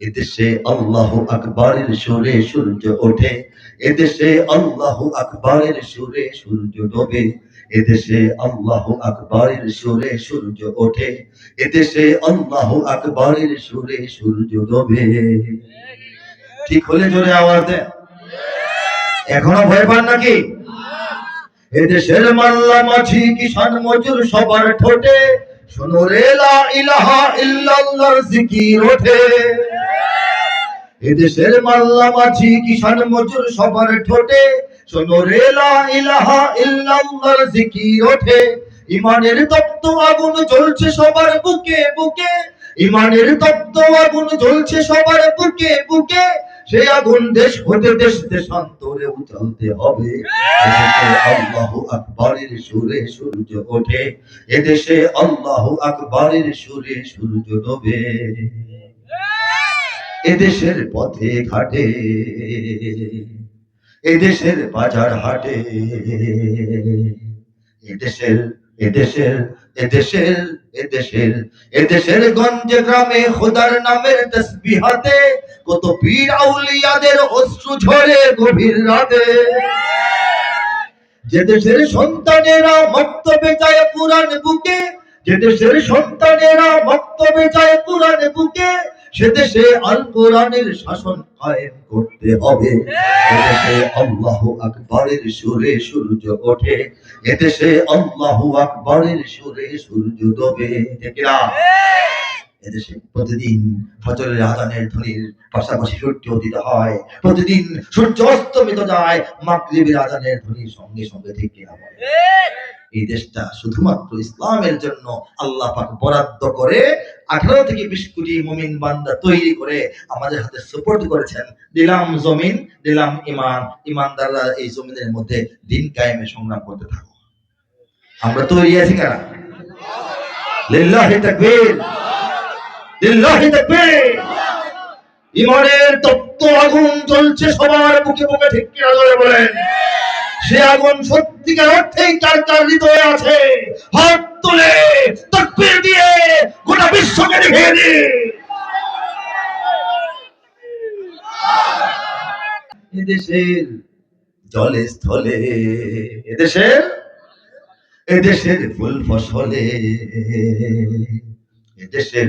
এদেশে আল্লাহ আকবরের সুরে সূর্য ওঠে। এদেশে আল্লাহ আকবরের সুরে সূর্য ডোবে। এদেশে আল্লাহ আকবরের সুরে সূর্য ওঠে। এদেশে আল্লাহ আকবরের সুরে সূর্য ডোবে। ঠিক হলে জোরে আওয়াজ দেন। এখনও ভয় পান নাকি? এদেশের মাল্লা মাঝি কিষান মজুর সবার ঠোঁটে। শোনো রে লা ইলাহা ইল্লাল্লাহর জিকির ওঠে। এদেশের মাল্লা মাঝি কিষান মজুর সবার ঠোঁটে, শোনো ইলাহা ইল্লাল্লাহর জিকির ওঠে। ইমানের তপ্ত আগুন জ্বলছে সবার বুকে বুকে, ইমানের তপ্ত আগুন জ্বলছে সবার বুকে বুকে। সেই আগুন দেশ হতে দেশ দেশান্তরে উঠালতে হবে। সুরে সূর্য ওঠে। এদেশে আল্লাহু আকবরের সুরে সূর্য ডোবে। এদেশের পথে ঘাটে, এদেশের বাজার হাটে, এদেশের এদেশের এদেশের এদেশের এদেশের গঞ্জে গ্রামে খোদার নামের তসবিহাতে কত পীর আউলিয়াদের অশ্রু ঝরে গভীর রাতে। যে দেশের সন্তানেরা মক্তবে যায় পুরাণ বুকে, যে দেশের সন্তানেরা মক্তবে যায় পুরাণ বুকে সে আল কোরআনের শাসন কায়েম করতে হবে। এদেশে আকবরের সুরে সূর্য ওঠে। এদেশে আকবরের সুরে সূর্য ডোবে। না? এদেশে প্রতিদিন ফজরের আজানের ধ্বনির পাশাপাশি সূর্য উদিত হয়। প্রতিদিন সূর্য অস্তমিত যায় মাগরিবের আজানের ধ্বনির সঙ্গে সঙ্গে, ঠিক এই দেশটা শুধুমাত্র ইসলামের জন্য আল্লাহ পাক বরাদ্দ করে আঠারো থেকে বিশ কোটি মুমিন বান্দা তৈরি করে আমাদের হাতে সুপোর্ট করেছেন। দিলাম জমিন, দিলাম ইমান। ইমানদাররা এই জমিনের মধ্যে দিন কায়েমে সংগ্রাম করতে থাকো আমরা তৈরি আছি কারা? ইমানের তপ্ত আগুন জ্বলছে সবার বুকে বুকে, ঠিক কিনা বলেন? সে আগুন সত্যিকার অর্থেই কার কার হৃদয়ে আছে। হাত তুলে তকবীর দিয়ে গোটা বিশ্বকে দেখিয়ে দি এদেশের জলে স্থলে, এদেশের এদেশের ফুল ফসলে, এদেশের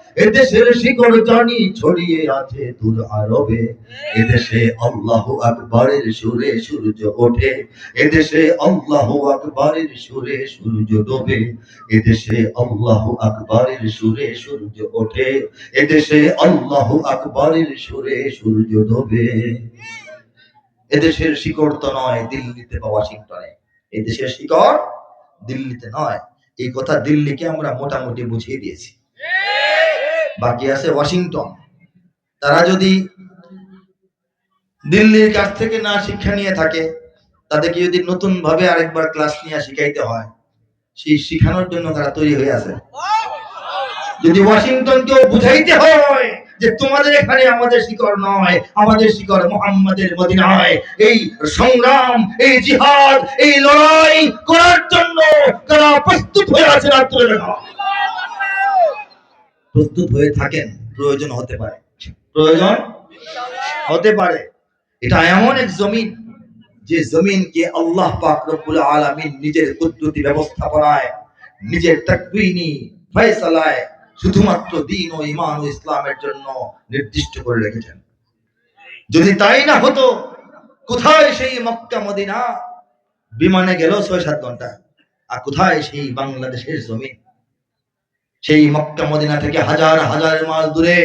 এদেশের শিকড় জানি ছড়িয়ে আছে দূর আরবে। এদেশে আল্লাহ আকবরের সুরে সূর্য ওঠে। এদেশে আল্লাহ আকবরের সুরে সূর্য ডোবে। এদেশে আল্লাহ আকবরের সুরে সূর্য ওঠে। এদেশে আল্লাহ আকবরের সুরে সূর্য ডোবে। এদেশের শিকড় তো নয়, দিল্লিতে বা ওয়াশিংটনে। এদেশের শিকড় দিল্লিতে নয়। এই কথা দিল্লিকে আমরা মোটামুটি বুঝিয়ে দিয়েছি। বাকি আছে ওয়াশিংটন। তারা যদি দিল্লির কাছ থেকে না শিক্ষা নিয়ে থাকে, তাদেরকে যদি নতুন ভাবে আরেকবার ক্লাস নিয়ে শিখাইতে হয়, সেই শিখানোর জন্য তারা তৈরি হয়ে আছে। যদি ওয়াশিংটনকেও বুঝাইতে হয় যে তোমাদের এখানে আমাদের শিকড় নয়, আমাদের শিকড় মোহাম্মদের মদিনায়, এই সংগ্রাম, এই জিহাদ, এই লড়াই করার জন্য তারা প্রস্তুত হয়ে আছে রাত তুলে দেখা প্রস্তুত হয়ে থাকেন, প্রয়োজন হতে পারে। প্রয়োজন হতে পারে। এটা এমন এক জমিন, যে জমিনকে আল্লাহ পাক রব্বুল আলামিন নিজের কুদরতি ব্যবস্থাপনায়, নিজের তাকবীনি ফয়সালায় শুধুমাত্র দিন ও ইমান ও ইসলামের জন্য নির্দিষ্ট করে রেখেছেন। যদি তাই না হতো, কোথায় সেই মক্কা মদিনা? বিমানে গেল ছয় সাত ঘণ্টা। আর কোথায় সেই বাংলাদেশের জমিন? সেই মক্কা মদিনা থেকে হাজার হাজার মাইল দূরে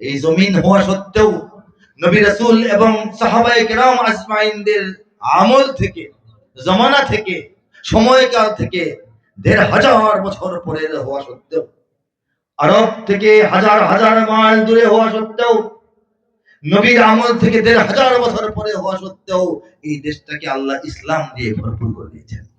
এই জমিন হওয়া সত্ত্বেও নবী রাসূল এবং সাহাবায়ে কেরাম আজমাইনদের আমল থেকে, জমানা থেকে, সময়কাল থেকে দেড় হাজার বছর পরে হওয়া সত্ত্বেও, আরব থেকে হাজার হাজার মাইল দূরে হওয়া সত্ত্বেও, নবীর আমল থেকে দেড় হাজার বছর পরে হওয়া সত্ত্বেও এই দেশটাকে আল্লাহ ইসলাম দিয়ে ভরপুর করে দিয়েছেন।